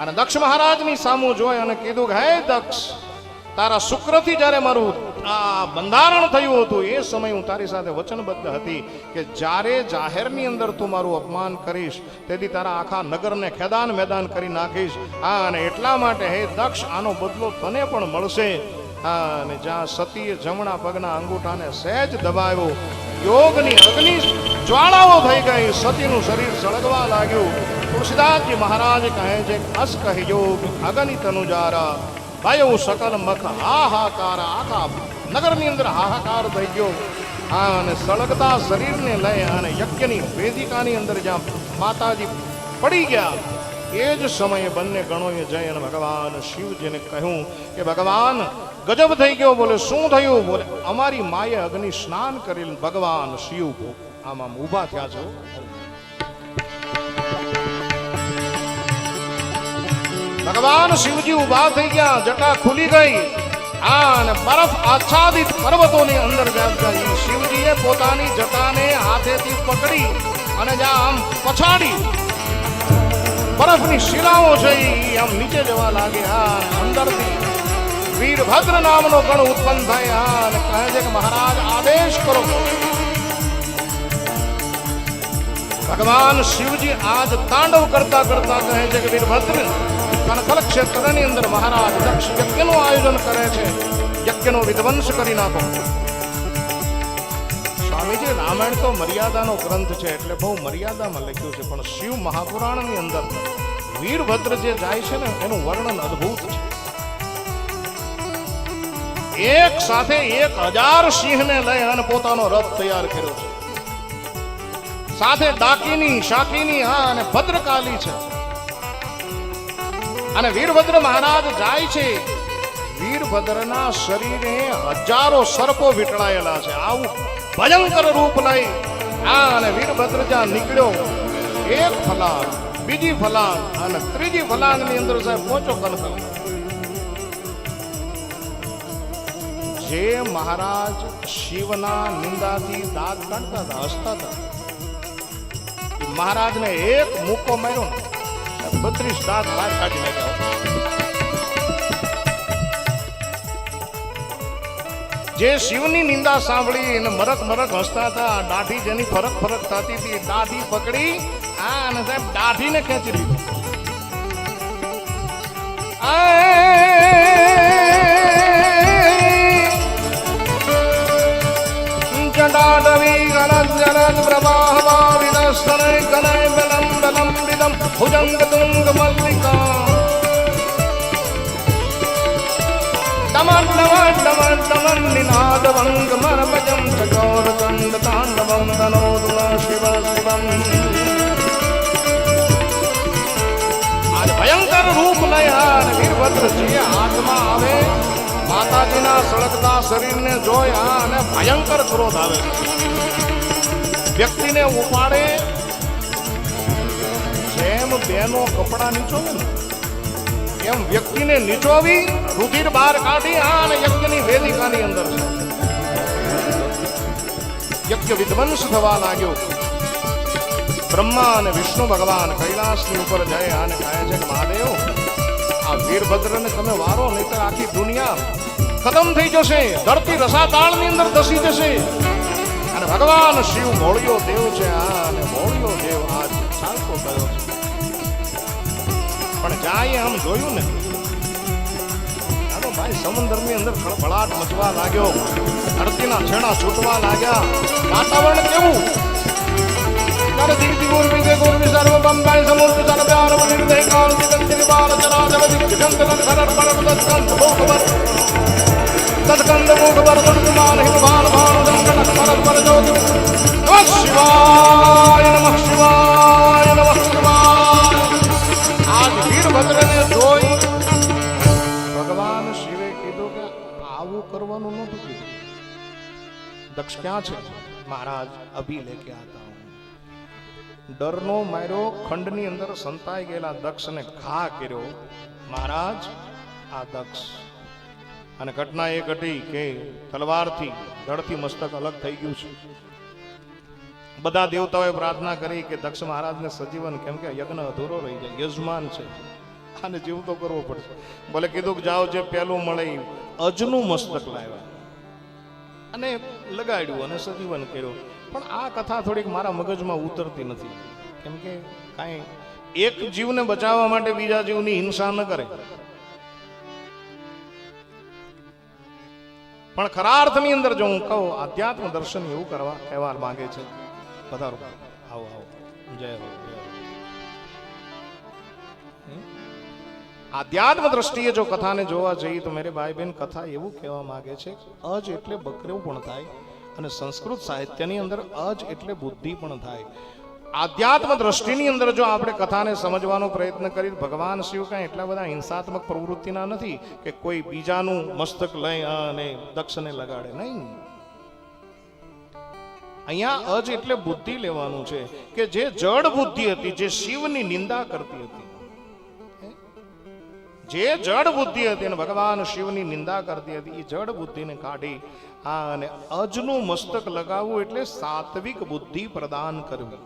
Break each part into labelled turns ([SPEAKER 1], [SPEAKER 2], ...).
[SPEAKER 1] અને દક્ષ મહારાજની સામું જોઈ અને કીધું કે, હે દક્ષ, તારા શુક્રથી જ્યારે મારું આ બંધારણ થયું હતું, એ સમય હું તારી સાથે વચનબદ્ધ હતી કે જ્યારે જાહેરની અંદર તું મારું અપમાન કરીશ, તેથી તારા આખા નગરને ખેદાન મેદાન કરી નાખીશ. હા, અને એટલા માટે, હે દક્ષ, આનો બદલો તને પણ મળશે. હા, અને જ્યાં સતીએ જમણા પગના અંગૂઠાને સહેજ દબાવ્યો યોગની અગ્નિ જ્વાળાઓ થઈ ગઈ. સતીનું શરીર સળગવા લાગ્યું. તુલસીદાસજી મહારાજ કહે છે અસ કહી યોગ અગ્નિ તનુજારા ભાઈ, હું સકલ મખ હાહાકાર આખા નગરની અંદર હાહાકાર થઈ ગયો. હા અને સળગતા શરીરને લઈ અને યજ્ઞની વેદિકાની અંદર જ્યાં માતાજી પડી ગયા, એ જ સમયે બંને ગણોએ જય અને ભગવાન શિવજીને કહ્યું કે, ભગવાન ગજબ થઈ ગયો બોલે શું થયું બોલે અમારી માએ અગ્નિ સ્નાન કરેલ ભગવાન શિવ આમ આમ ઊભા થયા છો ભગવાન શિવજી ઊભા થઈ ગયા જટા ખુલી ગઈ આ અને બરફ આચ્છાદિત પર્વતોની અંદર ગયા ગઈ શિવજીએ પોતાની જટાને હાથેથી પકડી અને જ્યાં આમ પછાડી. બરફની શિલાઓ છે ઈ, આમ નીચે જવા લાગ્યા અને અંદરથી વીરભદ્ર નામનો ગણ ઉત્પન્ન થયા અને કહે છે કે મહારાજ આદેશ કરો ભગવાન શિવજી આજ તાંડવ કરતા કરતા કહે છે કે વીરભદ્ર કનકલ ક્ષેત્રની અંદર મહારાજ દક્ષ યજ્ઞનું આયોજન કરે છે યજ્ઞનો વિધ્વંસ કરી નાખો સ્વામીજી રામાયણ તો મર્યાદાનો ગ્રંથ છે એટલે બહુ મર્યાદામાં લખ્યું છે પણ શિવ મહાપુરાણની અંદર વીરભદ્ર જે જાય છે ને એનું વર્ણન અદ્ભુત છે એક સાથે એક હજાર સિંહને લઈ અને પોતાનો રથ તૈયાર કર્યો છે. સાથે ડાકીની, શાકીની, હા, અને ભદ્રકાલી છે. અને વીરભદ્ર મહારાજ જાય છે. વીરભદ્રના શરીરે હજારો સર્પો વીંટળાયેલા છે. આવું ભયંકર રૂપ લઈ આ અને વીરભદ્ર જ્યાં નીકળ્યો, એક ફલાંગ, બીજી ફલાંગ અને ત્રીજી ફલાંગની અંદર સાહેબ પહોંચો કનકલ જે મહારાજ શિવના નિંદાથી દાગ કાઢતા હતા, હસતા હતા. મહારાજને એક મુક્કો માર્યો બત્રીસ દાંત બહાર કાઢી નાખ્યા. જે શિવની નિંદા સાંભળી અને મરક મરક હસતા હતા દાઢી જેની ફરક ફરક થતી હતી દાઢી પકડી, આ અને સાહેબ દાઢીને ખેંચી લીધી. ભુજંગ તુંગ મલ્લિકા. ડમન ડમન ડમન ડમન નિનાદ ભંગ મરભજમ ચકોર, દંડ તાંડવમ તનોદુના શિવ, શિવમ. આજ ભયંકર રૂપ લયા અને વીરભદ્રજી હાથમાં આવે. માતાજીના સળગતા શરીરને જોયા અને ભયંકર ક્રોધ આવે. વ્યક્તિને ઉપાડે બેનો કપડા નીચોવે એમ વ્યક્તિને નીચોવી રુધિર બહાર કાઢી આ અને યજ્ઞની વેદિકાની અંદર છે યજ્ઞ વિધ્વંસ થવા લાગ્યો. બ્રહ્મા અને વિષ્ણુ ભગવાન કૈલાસની ઉપર જાય અને કહે છે મહાદેવ, આ વીરભદ્રને તમે વારો નહીતર આખી દુનિયા ખતમ થઈ જશે. ધરતી રસાતાળની અંદર ધસી જશે. અને ભગવાન શિવ મોળિયો દેવ છે આ, અને મોળિયો દેવ આજ ચાલતો ગયો છે. પણ જાય આમ જોયું ને આનો ભાઈ, સમુદ્રની અંદર ખળભળાટ મચવા લાગ્યો. ધરતીના છેડા છૂટવા લાગ્યા. વાતાવરણ કેવું? કરદીતિ ગુરવિદે ગુરવિ સર્વ બંબાઈ સમુદ્ર સર્વ્યાર નિર્દય કાલ દિગંતિરિ બાલ ચરાચર દિગ્જંતન ખરર પરમ દત્કંત ભોગવર તત્કંદ ભોગવર દંતમાન હિમભાન ભાન દંડન પરર પર શિવાય! દક્ષ ક્યાં છે? મહારાજ, અભી લેકે આતા ડરનો માર્યો, ખંડની અંદર સંતાઈ ગયેલા દક્ષને ઘા કર્યો. મહારાજ, આ દક્ષ. અને ઘટના એ ઘટી કે તલવારથી ધડથી મસ્તક અલગ થઈ ગયું છે. બધા દેવતાઓએ પ્રાર્થના કરી કે દક્ષ મહારાજને સજીવન, કેમ કે યજ્ઞ અધૂરો રહી જાય, યજમાન છે. આને જીવ તો કરવો પડશે. ભલે કીધું કે જાઓ જે પહેલું મળે અજનું મસ્તક લાવ્યા. અને લગાડ્યું અને સજીવન કર્યું. પણ આ કથા થોડીક મારા મગજમાં ઉતરતી નથી. કેમ કે કાંઈ એક જીવને બચાવવા માટે બીજા જીવની હિંસા ન કરે. પણ ખરા અર્થની અંદર જો હું કહું, આધ્યાત્મ દર્શન એવું કરવા કહેવા માંગે છે. પધારો. આવો આવો. જય હો, જય આધ્યાત્મ દ્રષ્ટિએ જો કથાને જોવા જઈએ તો મેરે ભાઈ બહેન કથા એવું કહેવા માગે છે, અજ એટલે બકરેવું પણ થાય અને સંસ્કૃત સાહિત્યની અંદર અજ એટલે બુદ્ધિ પણ થાય. આધ્યાત્મ દ્રષ્ટિની અંદર જો આપણે કથાને સમજવાનો પ્રયત્ન કરી ભગવાન શિવ કાંઈ એટલા બધા હિંસાત્મક પ્રવૃત્તિના નથી કે કોઈ બીજાનું મસ્તક લઈ અને દક્ષને લગાડે. નહીં. અહીંયા અજ એટલે બુદ્ધિ લેવાનું છે કે જે જડ બુદ્ધિ હતી, જે શિવની નિંદા કરતી હતી જે જડ બુદ્ધિ હતી અને ભગવાન શિવની નિંદા કરતી હતી એ જડ બુદ્ધિને કાઢી આ અને અજનું મસ્તક લગાવવું એટલે સાત્વિક બુદ્ધિ પ્રદાન કરવી.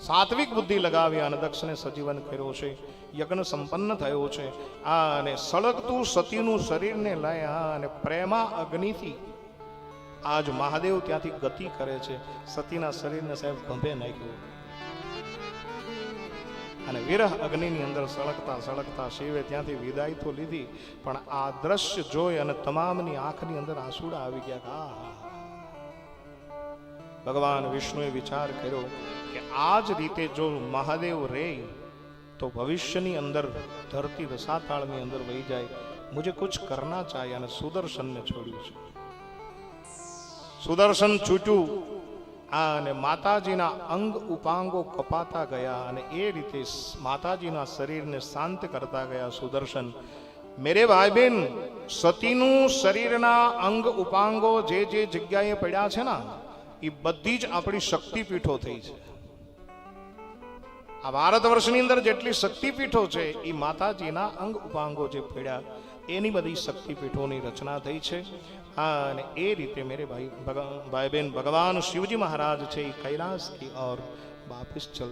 [SPEAKER 1] સાત્વિક બુદ્ધિ લગાવી અને દક્ષને સજીવન કર્યો છે, યજ્ઞ સંપન્ન થયો છે, આ અને સળગતું સતીનું શરીરને લઈ આ અને પ્રેમા અગ્નિથી આજ મહાદેવ ત્યાંથી ગતિ કરે છે. સતીના શરીરને સાહેબ ગંભે નાખ્યું. અને વિરહ અગ્નિની અંદર સળગતા સળગતા શિવે ત્યાંથી વિદાય તો લીધી, પણ આ દ્રશ્ય જોઈ અને તમામની આંખની અંદર આંસુડા આવી ગયા ભગવાન વિષ્ણુએ વિચાર કર્યો કે આ જ રીતે જો મહાદેવ રે, તો ભવિષ્યની અંદર ધરતી રસાતાળની અંદર વહી જાય. મુજે કુછ કરના ચાહે અને સુદર્શનને છોડ્યું છે. સુદર્શન છૂટ્યું. આ અને માતાજીના અંગ ઉપાંગો કપાતા ગયા અને એ રીતે માતાજીના શરીરને શાંત કરતા ગયા સુદર્શન. મેરે ભાઈ બેન સતીનું શરીરના અંગ ઉપાંગો જે જે જગ્યાએ પડ્યા છે ને, એ બધી જ આપણી શક્તિપીઠો થઈ છે. આ ભારત વર્ષની અંદર જેટલી શક્તિપીઠો છે, એ માતાજીના અંગ ઉપાંગો જે પડ્યા એની બધી શક્તિપીઠોની રચના થઈ છે. અને એ રીતે મેરે ભાઈ ભાઈ બહેન ભગવાન શિવજી મહારાજ છે એ કૈલાસ કી ઓર વાપસ ચલ